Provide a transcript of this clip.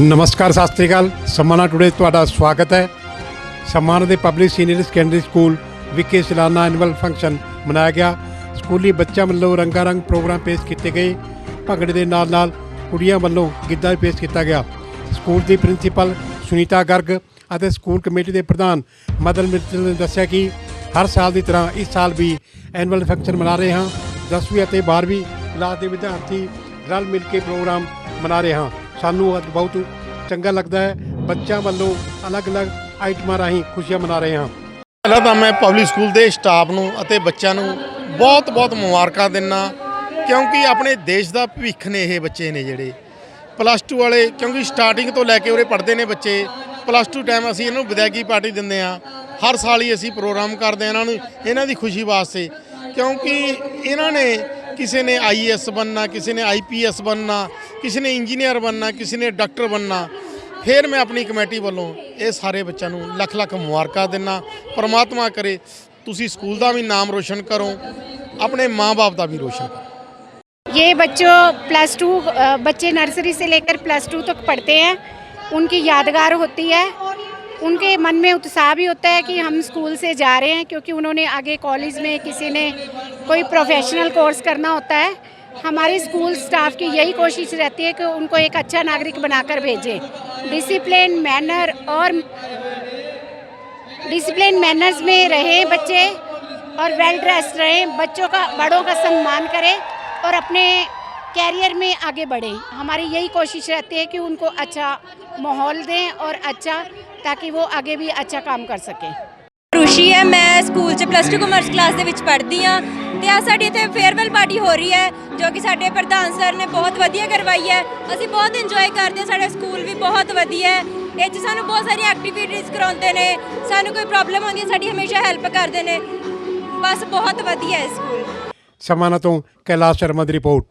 ਨਮਸਕਾਰ, ਸਤਿ ਸ੍ਰੀ ਅਕਾਲ। ਸਮਾਨਾ ਟੁਡੇ ਤੁਹਾਡਾ ਸਵਾਗਤ ਹੈ। ਸਮਾਨਾ ਦੇ ਪਬਲਿਕ ਸੀਨੀਅਰ ਸੈਕੰਡਰੀ ਸਕੂਲ ਵਿਖੇ ਸਾਲਾਨਾ ਐਨੂਅਲ ਫੰਕਸ਼ਨ ਮਨਾਇਆ ਗਿਆ। ਸਕੂਲੀ ਬੱਚਿਆਂ ਵੱਲੋਂ ਰੰਗਾ ਰੰਗ ਪ੍ਰੋਗਰਾਮ ਪੇਸ਼ ਕੀਤੇ ਗਏ। ਭੰਗੜੇ ਦੇ ਨਾਲ ਨਾਲ ਕੁੜੀਆਂ ਵੱਲੋਂ ਗਿੱਧਾ ਵੀ ਪੇਸ਼ ਕੀਤਾ ਗਿਆ। ਸਕੂਲ ਦੀ ਪ੍ਰਿੰਸੀਪਲ ਸੁਨੀਤਾ ਗਰਗ ਅਤੇ ਸਕੂਲ ਕਮੇਟੀ ਦੇ ਪ੍ਰਧਾਨ ਮਦਨ ਮਿੱਤਲ ਨੇ ਦੱਸਿਆ ਕਿ ਹਰ ਸਾਲ ਦੀ ਤਰ੍ਹਾਂ ਇਸ ਸਾਲ ਵੀ ਐਨੂਅਲ ਫੰਕਸ਼ਨ ਮਨਾ ਰਹੇ ਹਾਂ। 10ਵੀਂ ਅਤੇ 12ਵੀਂ ਕਲਾਸ ਦੇ ਵਿਦਿਆਰਥੀ ਰਲ ਮਿਲ ਕੇ ਪ੍ਰੋਗਰਾਮ ਮਨਾ ਰਹੇ ਹਾਂ। ਸਾਨੂੰ ਅੱਜ ਬਹੁਤ ਚੰਗਾ ਲੱਗਦਾ ਹੈ। ਬੱਚਿਆਂ ਵੱਲੋਂ ਅਲੱਗ-ਅਲੱਗ ਆਈਟਮਾਂ ਰਾਹੀਂ ਖੁਸ਼ੀਆਂ ਮਨਾ ਰਹੇ ਹਾਂ। ਪਹਿਲਾਂ ਤਾਂ ਮੈਂ ਪਬਲਿਕ ਸਕੂਲ ਦੇ ਸਟਾਫ ਨੂੰ ਅਤੇ ਬੱਚਿਆਂ ਨੂੰ ਬਹੁਤ-ਬਹੁਤ ਮੁਬਾਰਕਾਂ ਦਿੰਨਾ, ਕਿਉਂਕਿ ਆਪਣੇ ਦੇਸ਼ ਦਾ ਭਵਿੱਖ ਨੇ ਇਹ ਬੱਚੇ ਨੇ ਜਿਹੜੇ। ਪਲੱਸ 2 ਵਾਲੇ, ਕਿਉਂਕਿ ਸਟਾਰਟਿੰਗ ਤੋਂ ਲੈ ਕੇ ਉਰੇ ਪੜ੍ਹਦੇ ਨੇ ਬੱਚੇ। ਪਲੱਸ 2 ਟਾਈਮ ਅਸੀਂ ਇਹਨੂੰ ਵਿਦਾਇਗੀ ਪਾਰਟੀ ਦਿੰਦੇ ਆ ਹਰ ਸਾਲ ਹੀ ਅਸੀਂ ਪ੍ਰੋਗਰਾਮ ਕਰਦੇ ਆ ਇਹਨਾਂ ਨੂੰ, ਇਹਨਾਂ ਦੀ ਖੁਸ਼ੀ ਵਾਸਤੇ। ਕਿਉਂਕਿ ਇਹਨਾਂ ਨੇ ਕਿਸੇ ਨੇ ਆਈਐਸ ਬਣਨਾ ਕਿਸੇ ਨੇ ਆਈਪੀਐਸ ਬਣਨਾ ਕਿਸੇ ਨੇ ਇੰਜੀਨੀਅਰ ਬਣਨਾ ਕਿਸੇ ਨੇ ਡਾਕਟਰ ਬਣਨਾ ਫਿਰ ਮੈਂ ਆਪਣੀ ਕਮੇਟੀ ਵੱਲੋਂ ਇਹ ਸਾਰੇ ਬੱਚਿਆਂ ਨੂੰ ਲੱਖ ਲੱਖ ਮੁਬਾਰਕਾਂ ਦਿੰਨਾ ਪ੍ਰਮਾਤਮਾ ਕਰੇ ਤੁਸੀਂ ਸਕੂਲ ਦਾ ਵੀ ਨਾਮ ਰੋਸ਼ਨ ਕਰੋ ਆਪਣੇ ਮਾਪੇ ਦਾ ਵੀ ਰੋਸ਼ਨ ਕਰੋ ये बच्चों प्लस टू बच्चे नर्सरी से लेकर प्लस टू तक पढ़ते हैं उनकी यादगार होती है उनके मन में उत्साह भी होता है कि हम स्कूल से जा रहे हैं क्योंकि उन्होंने आगे कॉलेज में किसी ने कोई प्रोफेशनल कोर्स करना होता है, हमारे स्कूल स्टाफ की यही कोशिश रहती है कि उनको एक अच्छा नागरिक बनाकर भेजें। डिसिप्लिन मैनर और डिसिप्लिन मैनर्स में रहें बच्चे और वेल ड्रेस्ड रहें, बच्चों का, बड़ों का सम्मान करें और अपने कैरियर में आगे बढ़ें। हमारी यही कोशिश रहती है कि उनको अच्छा माहौल दें और अच्छा ताकि वो आगे भी अच्छा काम कर सकें। ਖੁਸ਼ੀ ਹੈ, ਮੈਂ ਸਕੂਲ 'ਚ ਪਲੱਸ 2 ਕਮਰਸ ਕਲਾਸ ਦੇ ਵਿੱਚ ਪੜ੍ਹਦੀ ਆ ਤੇ ਆ ਸਾਡੀ ਇੱਥੇ ਫੇਅਰਵੈਲ ਪਾਰਟੀ ਹੋ ਰਹੀ ਹੈ, ਜੋ ਕਿ ਸਾਡੇ ਪ੍ਰਧਾਨ ਸਰ ਨੇ ਬਹੁਤ ਵਧੀਆ ਕਰਵਾਈ ਹੈ। ਅਸੀਂ ਬਹੁਤ ਇੰਜੋਏ ਕਰਦੇ ਹਾਂ, ਸਾਡਾ ਸਕੂਲ ਵੀ ਬਹੁਤ ਵਧੀਆ ਹੈ। ਇਹ 'ਚ ਸਾਨੂੰ ਬਹੁਤ ਸਾਰੀਆਂ ਐਕਟੀਵਿਟੀਜ਼ ਕਰਾਉਂਦੇ ਨੇ, ਸਾਨੂੰ ਕੋਈ ਪ੍ਰੋਬਲਮ ਆਉਂਦੀ ਹੈ, ਸਾਡੀ ਹਮੇਸ਼ਾ ਹੈਲਪ ਕਰਦੇ ਨੇ। ਬਸ ਬਹੁਤ ਵਧੀਆ ਹੈ ਸਕੂਲ। ਸਮਾਨਾ ਤੋਂ ਕੈਲਾਸ਼ ਸ਼ਰਮਾ ਦੀ ਰਿਪੋਰਟ